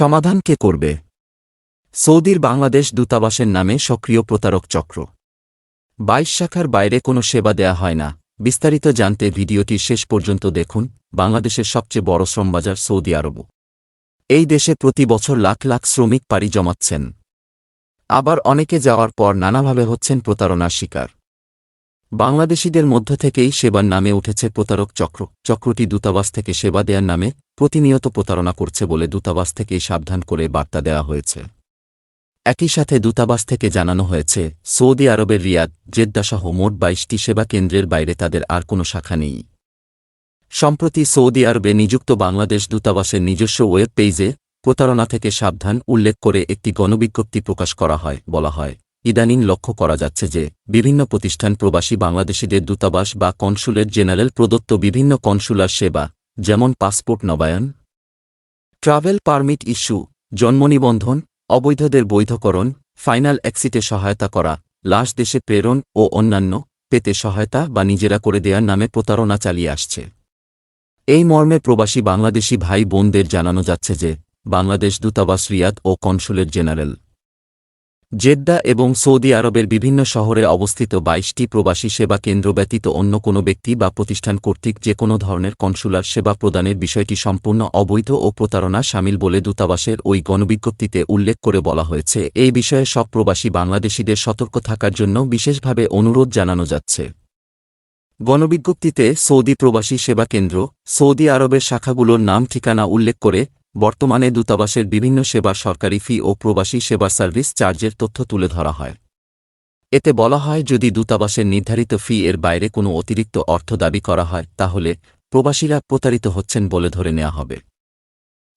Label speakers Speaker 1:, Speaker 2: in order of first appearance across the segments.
Speaker 1: সমাধান কে করবে? সৌদির বাংলাদেশ দূতাবাসের নামে সক্রিয় প্রতারক চক্র। বাইশ শাখার বাইরে কোনো সেবা দেয়া হয় না। বিস্তারিত জানতে ভিডিওটি শেষ পর্যন্ত দেখুন, বাংলাদেশের সবচেয়ে বড় শ্রমবাজার সৌদি আরব। এই দেশে প্রতি বছর লাখ লাখ শ্রমিক পাড়ি জমাচ্ছেন। আবার অনেকে যাওয়ার পর নানাভাবে হচ্ছেন প্রতারণার শিকার। বাংলাদেশিদের মধ্য থেকেই সেবার নামে উঠেছে প্রতারক চক্র। চক্রটি দূতাবাস থেকে সেবা দেওয়ার নামে প্রতিনিয়ত প্রতারণা করছে বলে দূতাবাস থেকেই সাবধান করে বার্তা দেওয়া হয়েছে। একই সাথে দূতাবাস থেকে জানানো হয়েছে, সৌদি আরবের রিয়াদ জেদ্দাসহ মোট বাইশটি সেবা কেন্দ্রের বাইরে তাদের আর কোনো শাখা নেই। সম্প্রতি সৌদি আরবে নিযুক্ত বাংলাদেশ দূতাবাসের নিজস্ব ওয়েব পেজে প্রতারণা থেকে সাবধান উল্লেখ করে একটি গণবিজ্ঞপ্তি প্রকাশ করা হয় বলা হয়। ইদানিং লক্ষ্য করা যাচ্ছে যে, বিভিন্ন প্রতিষ্ঠান প্রবাসী বাংলাদেশিদের দূতাবাস বা কনসুলেট জেনারেল প্রদত্ত বিভিন্ন কনসুলার সেবা, যেমন পাসপোর্ট নবায়ন, ট্রাভেল পারমিট ইস্যু, জন্ম নিবন্ধন, অবৈধদের বৈধকরণ, ফাইনাল এক্সিটে সহায়তা করা, লাশ দেশে প্রেরণ ও অন্যান্য, পেতে সহায়তা বা নিজেরা করে দেওয়ার নামে প্রতারণা চালিয়ে আসছে। এই মর্মে প্রবাসী বাংলাদেশি ভাই বোনদের জানানো যাচ্ছে যে, বাংলাদেশ দূতাবাস রিয়াদ ও কনসুলেট জেনারেল জেদ্দা এবং সৌদি আরবের বিভিন্ন শহরে অবস্থিত বাইশটি প্রবাসী সেবা কেন্দ্র ব্যতীত অন্য কোনো ব্যক্তি বা প্রতিষ্ঠান কর্তৃক যে কোনো ধরনের কনসুলার সেবা প্রদানের বিষয়টি সম্পূর্ণ অবৈধ ও প্রতারণা সামিল বলে দূতাবাসের ওই গণবিজ্ঞপ্তিতে উল্লেখ করে বলা হয়েছে। এই বিষয়ে সব প্রবাসী বাংলাদেশিদের সতর্ক থাকার জন্য বিশেষভাবে অনুরোধ জানানো যাচ্ছে। গণবিজ্ঞপ্তিতে সৌদি প্রবাসী সেবা কেন্দ্র, সৌদি আরবের শাখাগুলোর নাম ঠিকানা উল্লেখ করে বর্তমানে দূতাবাসের বিভিন্ন সেবার সরকারি ফি ও প্রবাসী সেবার সার্ভিস চার্জের তথ্য তুলে ধরা হয়। এতে বলা হয়, যদি দূতাবাসের নির্ধারিত ফি এর বাইরে কোনো অতিরিক্ত অর্থ দাবি করা হয়, তাহলে প্রবাসীরা প্রতারিত হচ্ছেন বলে ধরে নেওয়া হবে।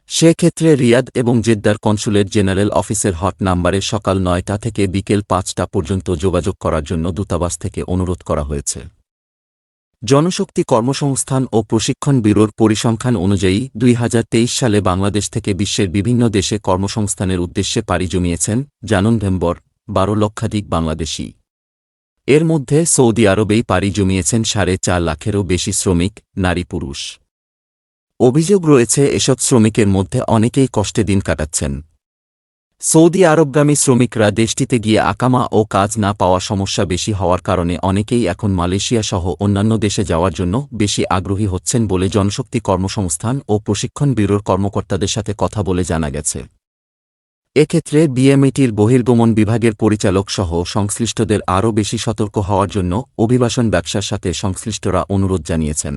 Speaker 1: সেক্ষেত্রে রিয়াদ এবং জেদ্দার কনসুলেট জেনারেল অফিসের হট নাম্বারে সকাল নয়টা থেকে বিকেল পাঁচটা পর্যন্ত যোগাযোগ করার জন্য দূতাবাস থেকে অনুরোধ করা হয়েছে। জনশক্তি কর্মসংস্থান ও প্রশিক্ষণ ব্যুরোর পরিসংখ্যান অনুযায়ী দুই হাজার তেইশ সালে বাংলাদেশ থেকে বিশ্বের বিভিন্ন দেশে কর্মসংস্থানের উদ্দেশ্যে পাড়ি জমিয়েছেন জানুনভেম্বর বারো লক্ষাধিক বাংলাদেশি। এর মধ্যে সৌদি আরবেই পাড়ি জমিয়েছেন সাড়ে চার লাখেরও বেশি শ্রমিক, নারী পুরুষ। অভিযোগ রয়েছে, এসব শ্রমিকের মধ্যে অনেকেই কষ্টে দিন কাটাচ্ছেন। সৌদি আরবগামী শ্রমিকরা দেশটিতে গিয়ে আকামা ও কাজ না পাওয়া সমস্যা বেশি হওয়ার কারণে অনেকেই এখন মালয়েশিয়া সহ অন্যান্য দেশে যাওয়ার জন্য বেশি আগ্রহী হচ্ছেন বলে জনশক্তি কর্মসংস্থান ও প্রশিক্ষণ ব্যুরোর কর্মকর্তাদের সাথে কথা বলে জানা গেছে। এক্ষেত্রে বিএমএটির বহির্গমন বিভাগের পরিচালক সহ সংশ্লিষ্টদের আরও বেশি সতর্ক হওয়ার জন্য অভিবাসন ব্যবসার সাথে সংশ্লিষ্টরা অনুরোধ জানিয়েছেন।